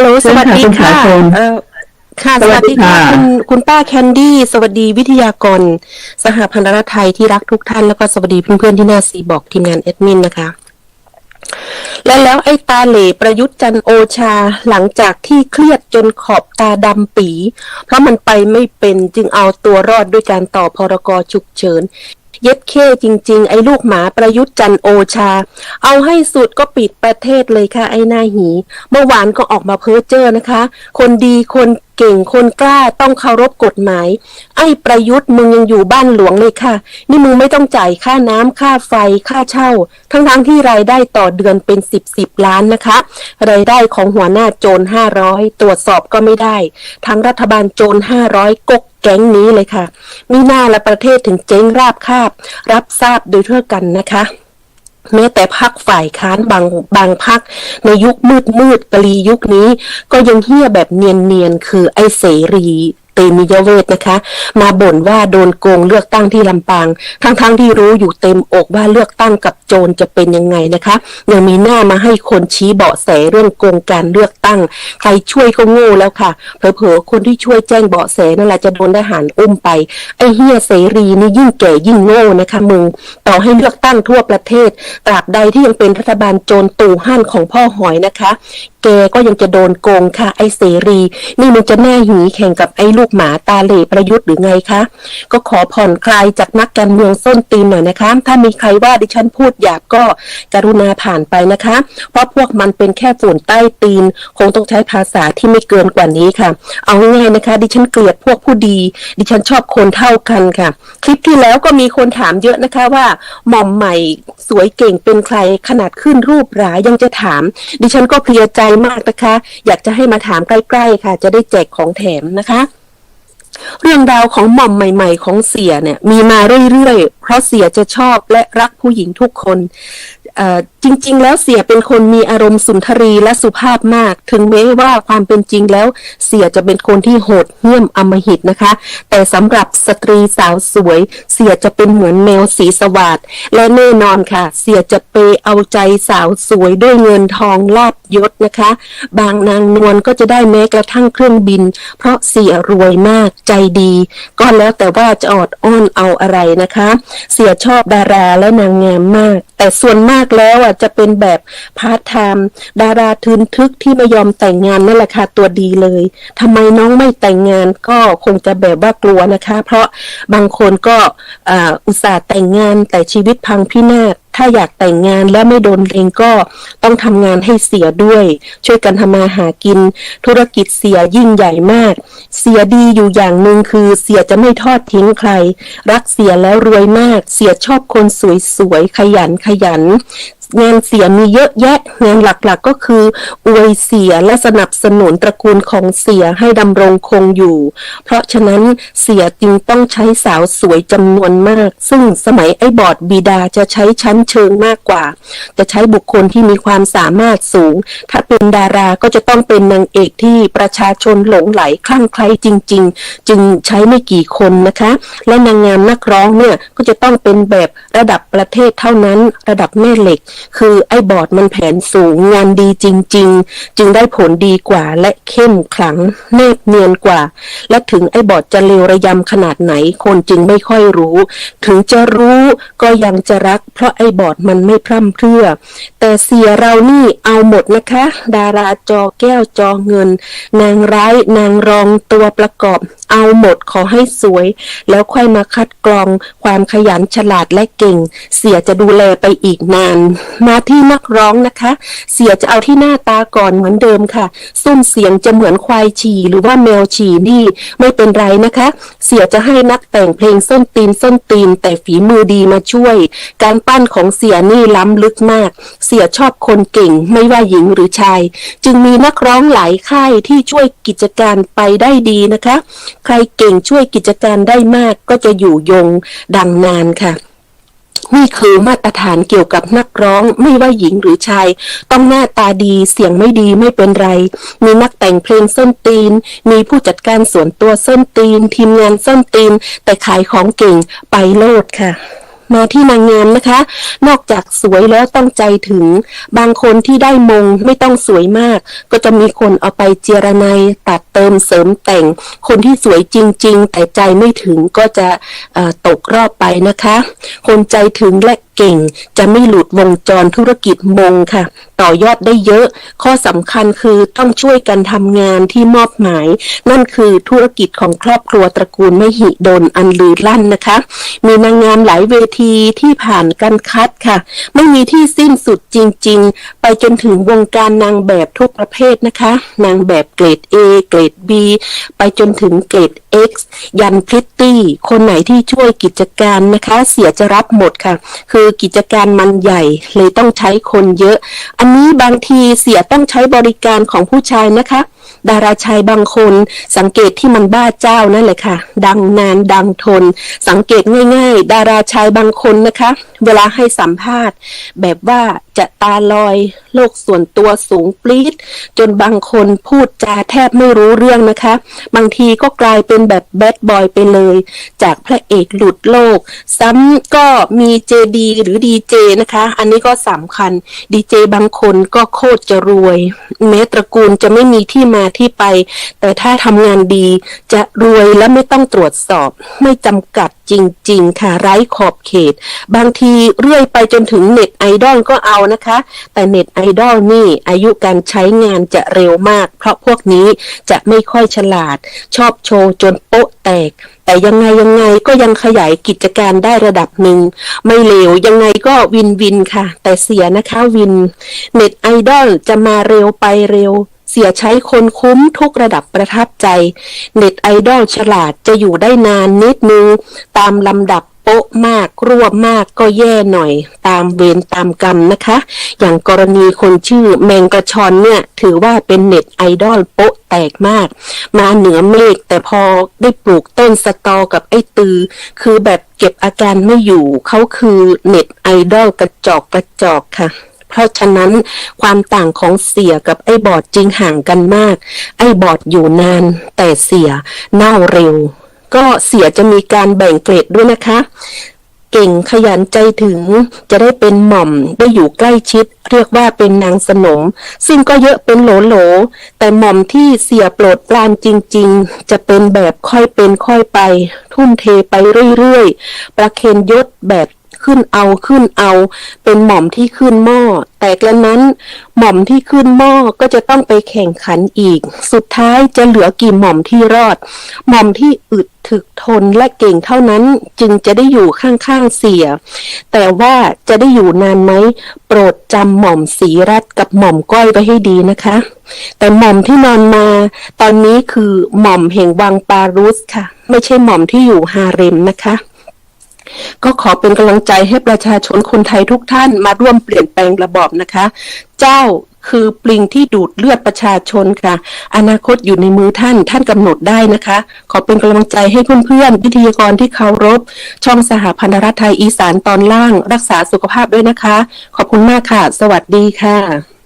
ฮัลโหลสวัสดีค่ะเชิญค่ะคุณสากลเอ่อค่ะสสวัวัสสดีดีค่ะค่ะ คุณคุณป้าแคนดี้ สวัสดีวิทยากร สหพันธรัฐไทยที่รักทุกท่าน แล้วก็สวัสดีเพื่อนๆที่หน้าซีบอกทีมงานแอดมินนะคะ และแล้วไอ้ตาเหล่ประยุทธ์จันทร์โอชาหลังจากที่เครียดจนขอบตาดำปี เพราะมันไปไม่เป็นจึงเอาตัวรอดด้วยการต่อพรกฉุกเฉิน เย็ดเข้จริง ๆ ไอ้ลูกหมาประยุทธ์จันโอชา เอาให้สุดก็ปิดประเทศเลยค่ะ ไอ้หน้าหี เมื่อวานก็ออกมาเพ้อเจ้อนะคะ คนดีคนเก่งคนกล้าต้องเคารพกฎหมาย ไอ้ประยุทธ์มึงยังอยู่บ้านหลวงเลยค่ะ นี่มึงไม่ต้องจ่ายค่าน้ำค่าไฟค่าเช่า ทั้งๆที่รายได้ต่อเดือนเป็นสิบสิบล้านนะคะ รายได้ของหัวหน้าโจรห้าร้อยตรวจสอบก็ไม่ได้ ทั้งรัฐบาลโจรห้าร้อยกก แก๊งนี้เลยค่ะ มีหน้าและประเทศถึงเจ๊งราบคาบ รับทราบโดยทั่วกันนะคะแม้แต่พักฝ่ายค้านบางบางพักในยุคมืดมืดกลียุคนี้ ก็ยังเฮี้ยแบบเนียนเนียนคือไอเสรี เตมียเวทนะคะ มาบ่นว่าโดนโกงเลือกตั้งที่ลำปาง ทั้งๆทที่รู้อยู่เต็มอกว่าเลือกตั้งกับโจรจะเป็นยังไงนะคะ ยังมีหน้ามาให้คนชี้เบาะแสเรื่องโกงการเลือกตั้ง ใครช่วยก็โง่แล้วค่ะ เผลอๆคนที่ช่วยแจ้งเบาะแสนั่นแหละจะโดนทหารอุ้มไป ไอ้เฮียเสรีนี่ยิ่งแก่ยิ่งโง่นะคะมึง ต่อให้เลือกตั้งทั่วประเทศ ตราบใดที่ยังเป็นรัฐบาลโจรตู่หั่นของพ่อหอยนะคะ แกก็ยังจะโดนโกงค่ะ ไอ้เสรี นี่มันจะแน่หีแข่งกับไอ้ลูกหมาตาเหล่ประยุทธ์หรือไงคะ ก็ขอผ่อนคลายจากนักการเมืองส้นตีนหน่อยนะคะ ถ้ามีใครว่าดิฉันพูดหยาบก็กรุณาผ่านไปนะคะ เพราะพวกมันเป็นแค่ฝุ่นใต้ตีน คงต้องใช้ภาษาที่ไม่เกินกว่านี้ค่ะ เอาง่ายๆนะคะ ดิฉันเกลียดพวกผู้ดี ดิฉันชอบคนเท่ากันค่ะ คลิปที่แล้วก็มีคนถามเยอะนะคะว่า หม่อมใหม่สวยเก่งเป็นใครขนาดขึ้นรูปหรายยังจะถาม ดิฉันก็เพลียใจมากนะคะ อยากจะให้มาถามใกล้ๆค่ะ จะได้แจกของแถมนะคะ รื่องราวของหม่อมใหม่ ๆ ของเสียเนี่ย มีมาเรื่อยๆ เพราะเสียจะชอบและรักผู้หญิงทุกคน จริง ๆ แล้วเสียเป็นคนมีอารมณ์สุนทรีและสุภาพมาก ถึงแม้ว่าความเป็นจริงแล้วเสียจะเป็นคนที่โหดเหี้ยมอมหิตนะคะ แต่สำหรับสตรีสาวสวย เสียจะเป็นเหมือนแมวสีสวัสดและแน่นอนค่ะ เสียจะเปเอาใจสาวสวยด้วยเงินทองลาบยศนะคะ บางนางนวลก็จะได้แม้กระทั่งเครื่องบิน เพราะเสียรวยมากใจดี ก็แล้วแต่ว่าจะออดอ้อนเอาอะไรนะคะ เสียชอบดาราและนางงามมาก แต่ส่วนมากากแล้วอะจะเป็นแบบพาร์ทไทม์ดาราทืนทึกที่ไม่ยอมแต่งงานนั่นแหละค่ะตัวดีเลยทำไมน้องไม่แต่งงานก็คงจะแบบว่ากลัวนะคะ เพราะบางคนก็อ่าอุตส่าห์แต่งงานแต่ชีวิตพังพินาศ ถ้าอยากแต่งงานและไม่โดนเลงก็ต้องทำงานให้เสียด้วย ช่วยกันทำมาหากิน ธุรกิจเสียยิ่งใหญ่มาก เสียดีอยู่อย่างหนึ่งคือเสียจะไม่ทอดทิ้งใคร รักเสียแล้วรวยมาก เสียชอบคนสวยๆขยันขยัน งานเสียมีเยอะแยะงานหลักๆก็คืออวยเสียและสนับสนุนตระกูลของเสียให้ดำรงคงอยู่ เพราะฉะนั้นเสียจึงต้องใช้สาวสวยจำนวนมาก ซึ่งสมัยไอ้บอดบิดาจะใช้ชั้นเชิงมากกว่า จะใช้บุคคลที่มีความสามารถสูง ถ้าเป็นดาราก็จะต้องเป็นนางเอกที่ประชาชนหลงไหลคลั่งไคล้จริง ๆ จึงใช้ไม่กี่คนนะคะ และนางงามนักร้องเนี่ยก็จะต้องเป็นแบบระดับประเทศเท่านั้น ระดับแม่เหล็กคือไอ้บอร์ดมันแผนสูงงานดีจริง ๆ จึงได้ผลดีกว่าและเข้มขลังแนบเนียนกว่า และถึงไอ้บอร์ดจะเลวระยำขนาดไหนคนจึงไม่ค่อยรู้ ถึงจะรู้ก็ยังจะรัก เพราะไอ้บอร์ดมันไม่พร่ำเพรื่อ แต่เสียเรานี่เอาหมดนะคะ ดาราจอแก้วจอเงิน นางร้ายนางรองตัวประกอบ เอาหมดขอให้สวย แล้วค่อยมาคัดกรองความขยันฉลาดและเก่ง เสียจะดูแลไปอีกนานมาที่นักร้องนะคะ เสียจะเอาที่หน้าตาก่อนเหมือนเดิมค่ะซุ้มเสียงจะเหมือนควายฉี่หรือว่าแมวฉี่นี่ไม่เป็นไรนะคะ เสียจะให้นักแต่งเพลงส้นตีนส้นตีน แต่ฝีมือดีมาช่วย การปั้นของเสียนี่ล้ำลึกมาก เสียชอบคนเก่งไม่ว่าหญิงหรือชาย จึงมีนักร้องหลายค่ายที่ช่วยกิจการไปได้ดีนะคะ ใครเก่งช่วยกิจการได้มากก็จะอยู่ยงดังนานค่ะ นี่คือมาตรฐานเกี่ยวกับนักร้องไม่ว่าหญิงหรือชาย ต้องหน้าตาดีเสียงไม่ดีไม่เป็นไร มีนักแต่งเพลงส้นตีน มีผู้จัดการส่วนตัวส้นตีน ทีมงานส้นตีน แต่ขายของเก่งไปโลดค่ะมาที่นางงามนะคะ นอกจากสวยแล้วต้องใจถึง บางคนที่ได้มงไม่ต้องสวยมาก ก็จะมีคนเอาไปเจรไนยตัด ติมเสริมแต่ง คนที่สวยจริง ๆ แต่ใจไม่ถึงก็จะตกรอบไปนะคะ คนใจถึงและเก่ง จะไม่หลุดวงจรธุรกิจมงค่ะ ต่อยอดได้เยอะ ข้อสำคัญคือต้องช่วยกันทำงานที่มอบหมาย นั่นคือธุรกิจของครอบครัวตระกูลไม่หิดนอันลือลั่นนะคะ มีนางงามหลายเวทีที่ผ่านการคัดค่ะ ไม่มีที่สิ้นสุดจริง ๆ ไปจนถึงวงการนางแบบทุกประเภทนะคะ นางแบบเกรด A เกรด B ไปจนถึงเกรด X ยันพริตตี้ คนไหนที่ช่วยกิจการนะคะ เสียจะรับหมดค่ะ คือกิจการมันใหญ่เลยต้องใช้คนเยอะ อันนี้บางทีเสียต้องใช้บริการของผู้ชายนะคะ ดาราชายบางคนสังเกตที่มันบ้าเจ้านั่นแหละค่ะ ดังนานดังทน สังเกตง่าย ๆ ดาราชายบางคนนะคะ เวลาให้สัมภาษณ์ แบบว่าจะตาลอยโลกส่วนตัวสูงปรี๊ดจนบางคนพูดจาแทบไม่รู้เรื่องนะคะ บางทีก็กลายเป็นแบบแบดบอยไปเลย จากพระเอกหลุดโลก ซ้ำก็มีเจดีหรือดีเจนะคะ อันนี้ก็สำคัญดีเจบางคนก็โคตรจะรวยแม้ตระกูลจะไม่มีที่มาที่ไป แต่ถ้าทำงานดีจะรวยและไม่ต้องตรวจสอบ ไม่จำกัดจริง ๆ ค่ะไร้ขอบเขต บางทีเรื่อยไปจนถึงเน็ตไอดอลก็เอานะคะ แต่เน็ตไอดอลนี่อายุการใช้งานจะเร็วมาก เพราะพวกนี้จะไม่ค่อยฉลาด ชอบโชว์จนโป๊ะแตก แต่ยังไงยังไงก็ยังขยายกิจการได้ระดับหนึ่ง ไม่เลวยังไงก็วินวินค่ะ แต่เสียนะคะวิน เน็ตไอดอลจะมาเร็วไปเร็ว เสียใช้คนคุ้มทุกระดับประทับใจ เน็ตไอดอลฉลาดจะอยู่ได้นานนิดนึง ตามลำดับ ป๊ะมากรวบมากก็แย่หน่อยตามเวรตามกรรมนะคะ อย่างกรณีคนชื่อแมงกระชอนเนี่ย ถือว่าเป็นเน็ตไอดอลโป๊ะแตกมาก มาเหนือเมฆแต่พอได้ปลูกต้นสตอกับไอ้ตือ คือแบบเก็บอาการไม่อยู่เขาคือเน็ตไอดอลกระจอกกระจอกค่ะเพราะฉะนั้นความต่างของเสียกับไอ้บอดจริงห่างกันมาก ไอ้บอดอยู่นาน แต่เสียเน่าเร็ว ก็เสียจะมีการแบ่งเกรดด้วยนะคะ เก่งขยันใจถึงจะได้เป็นหม่อมได้อยู่ใกล้ชิด เรียกว่าเป็นนางสนม ซึ่งก็เยอะเป็นโหลโหลๆแต่หม่อมที่เสียโปรดปรานจริง ๆ จะเป็นแบบค่อยเป็นค่อยไป ทุ่มเทไปเรื่อยๆ ประเคนยศแบบ ขึ้นเอาขึ้นเอา เป็นหม่อมที่ขึ้นหม้อ แต่กระนั้นหม่อมที่ขึ้นหม้อก็จะต้องไปแข่งขันอีก สุดท้ายจะเหลือกี่หม่อมที่รอด หม่อมที่อึดถึกทนและเก่งเท่านั้นจึงจะได้อยู่ข้างๆเสีย แต่ว่าจะได้อยู่นานไหมโปรดจำหม่อมสีรัตกับหม่อมก้อยไว้ให้ดีนะคะ แต่หม่อมที่นอนมา ตอนนี้คือหม่อมแห่งวังปารุสค่ะ ไม่ใช่หม่อมที่อยู่ฮาเร็มนะคะ ก็ขอเป็นกำลังใจให้ประชาชนคนไทยทุกท่านมาร่วมเปลี่ยนแปลงระบอบนะคะ เจ้าคือปลิงที่ดูดเลือดประชาชนค่ะ อนาคตอยู่ในมือท่านท่านกำหนดได้นะคะ ขอเป็นกำลังใจให้เพื่อนๆวิทยากรที่เคารพ ช่องสหพันธรัฐไทยอีสานตอนล่าง รักษาสุขภาพด้วยนะคะ ขอบคุณมากค่ะ สวัสดีค่ะ